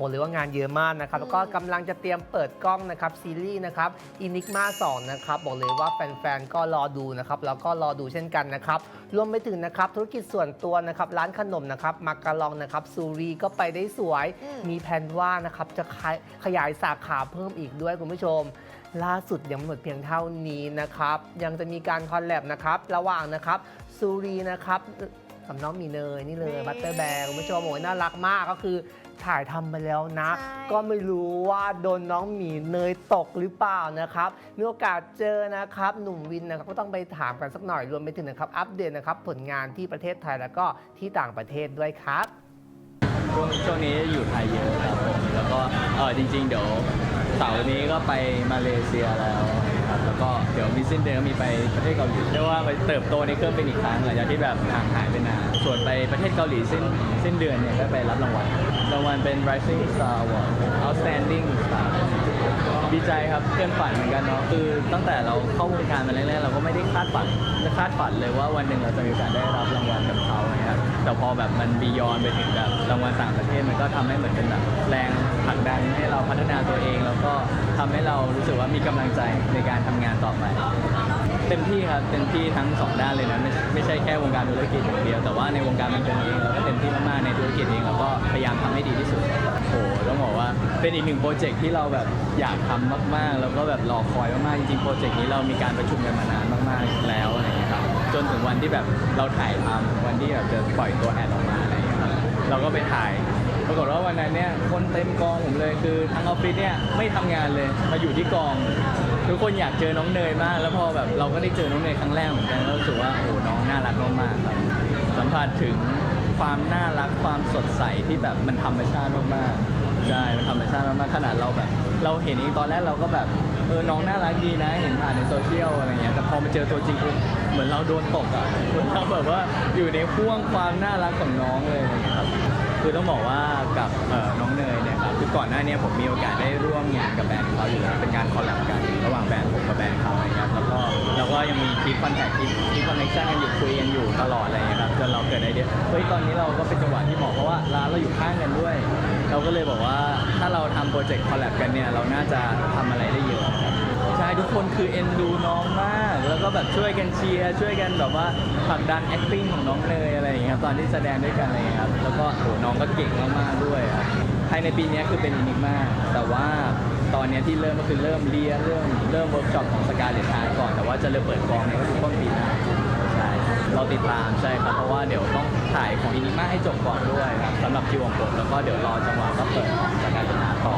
บอกเลยว่างานเยอะมากนะครับ แล้วก็กำลังจะเตรียมเปิดกล้องนะครับซีรีส์นะครับอินิกมา2นะครับ บอกเลยว่าแฟนๆ ก็รอดูนะครับ แล้วก็รอดูเช่นกันนะครับ รวมไปถึงนะครับ ธุรกิจส่วนตัวนะครับ ร้านขนมนะครับมักกะลองนะครับซูรีก็ไปได้สวย อืม มีแผนว่านะครับจะขยขยายสาขาเพิ่มอีกด้วยคุณผู้ชม ล่าสุดยังไม่หมดเพียงเท่านี้นะครับ ยังจะมีการคอลแลบนะครับ ระหว่างนะครับซูรีนะครับกับน้องหมีเนยนี่เลยนี่ บัตเตอร์แบร์คุณผู้ชมโอ้ยน่ารักมากก็คือ ถ่ายทำมาแล้วนะ ใช่ ก็ไม่รู้ว่าโดนน้องหมีเนยตกหรือเปล่านะครับ มีโอกาสเจอนะครับ หนุ่มวินนะครับก็ต้องไปถามกันสักหน่อยรวมไปถึงนะครับ อัปเดตนะครับผลงานที่ประเทศไทยแล้วก็ที่ต่างประเทศด้วยครับ ช่วงช่วงนี้อยู่ไทยเยอะครับผมแล้วก็เออจริง ๆ เดี๋ยว เสาร์นี้ก็ไปมาเลเซียแล้วครับแล้วก็เดี๋ยวมีสิ้นเดือนก็มีไปประเทศเกาหลีเรียกว่าไปเติบโตในเครื่องเป็นอีกครั้งหลังจากที่แบบห่างหายไปนานส่วนไปประเทศเกาหลีสิ้นสิ้นเดือนเนี่ยก็ไปรับรางวัลรางวัลเป็น Rising Star Award Outstanding Star ดีใจครับเกินฝันเหมือนกันเนาะคือตั้งแต่เราเข้าวงการมาแรกๆเราก็ไม่ได้คาดฝันจะคาดฝันเลยว่าวันหนึ่งเราจะมีโอกาสได้รับรางวัลกับเขานะครับแต่พอแบบมันบียอนไปถึงแบบรางวัลต่างประเทศมันก็ทำให้เหมือนเป็นแบบแรง ผลักดันให้เราพัฒนาตัวเอง แล้วก็ทำให้เรารู้สึกว่ามีกำลังใจในการทำงานต่อไป เต็มที่ครับเต็มที่ทั้งสองด้านเลยนะไม่ไม่ใช่แค่วงการธุรกิจอย่างเดียว แต่ว่าในวงการบันเทิงเองเราก็เต็มที่มากๆในธุรกิจเองเราก็พยายามทำให้ดีที่สุดโอ้โหต้องบอกว่าเป็นอีกหนึ่งโปรเจกต์ที่เราแบบอยากทำมากๆ แล้วก็แบบรอคอยมากๆจริงๆโปรเจกต์นี้เรามีการประชุมกันมานานมากๆแล้วอะไรอย่างเงี้ยครับจนถึงวันที่แบบเราถ่ายทำวันที่แบบจะปล่อยตัวแอดออกมาอะไรอย่างเงี้ยครับเราก็ไปถ่าย ปรากฏว่าวันนั้นเนี่ยคนเต็มกองผมเลยคือทั้งออฟฟิศเนี่ยไม่ทำงานเลยมาอยู่ที่กอง ทุกคนอยากเจอน้องเนยมาก แล้วพอแบบเราก็ได้เจอน้องเนยครั้งแรกเหมือนกันแล้วรู้สึกว่าโอ้น้องน่ารักมากๆครับสัมผัสถึงความน่ารักความสดใสที่แบบมันธรรมชาติมากๆใช่มันธรรมชาติมากๆขนาดเราแบบ เราเห็นเองตอนแรกเราก็แบบเออน้องน่ารักดีนะ เห็นผ่านในโซเชียลอะไรเงี้ยแต่พอมาเจอตัวจริงปุ๊บเหมือนเราโดนตกอะเหมือนเราแบบว่าอยู่ในพ่วงความน่ารักของน้องเลยอะไรเงี้ยครับ คือต้องบอกว่ากับเอ่อน้องเนยเนี่ยครับคือก่อนหน้าเนี้ผมมีโอกาสได้ร่วมงานกับแบรนด์เขาอยู่แล้วเป็นการคอลแลบกันระหว่างแบรนด์ผมกับแบรนด์เขาอะไรเงี้ยแล้วก็เราก็ยังมีคลิปคอนแทคคลิปคลิปคอนเนคชั่นกันอยู่คุยกันอยู่ตลอดอะไรเงี้ยครับจนเราเกิดไอเดียเฮ้ยตอนนี้เราก็เป็นจังหวะที่เหมาะเพราะว่าร้านเราอยู่ข้างกันด้วย เราก็เลยบอกว่าถ้าเราทำโปรเจกต์คอลแลบกันเนี่ยเราน่าจะทำอะไรได้เยอะครับใช่ทุกคนคือเอ็นดูน้องมาก แล้วก็แบบช่วยกันเชียร์ช่วยกันแบบว่าผลักดัน acting ของน้องเนยอะไรอย่างเงี้ยครับตอนที่แสดงด้วยกันอะไรอย่างเงี้ยครับแล้วก็โหน้องก็เก่งมากๆด้วยครับภายในปีเนี้ยคือเป็นอินิกมาแต่ว่าตอนเนี้ยที่เริ่มก็คือเริ่มเรียนเริ่มเริ่มเวิร์กช็อปของสกาเลตไาก่อนแต่ว่าจะเริ่มเปิดกองเนี่ยก็คือต้นปีหน้าใช่เราติดตามใช่ครับเพราะว่าเดี๋ยวต้องถ่ายของอินิกมาให้จบก่อนด้วยครับสำหรับคิวของผมแล้วก็เดี๋ยวรอจังหวะก็เปิดสกายเลนทายต่อ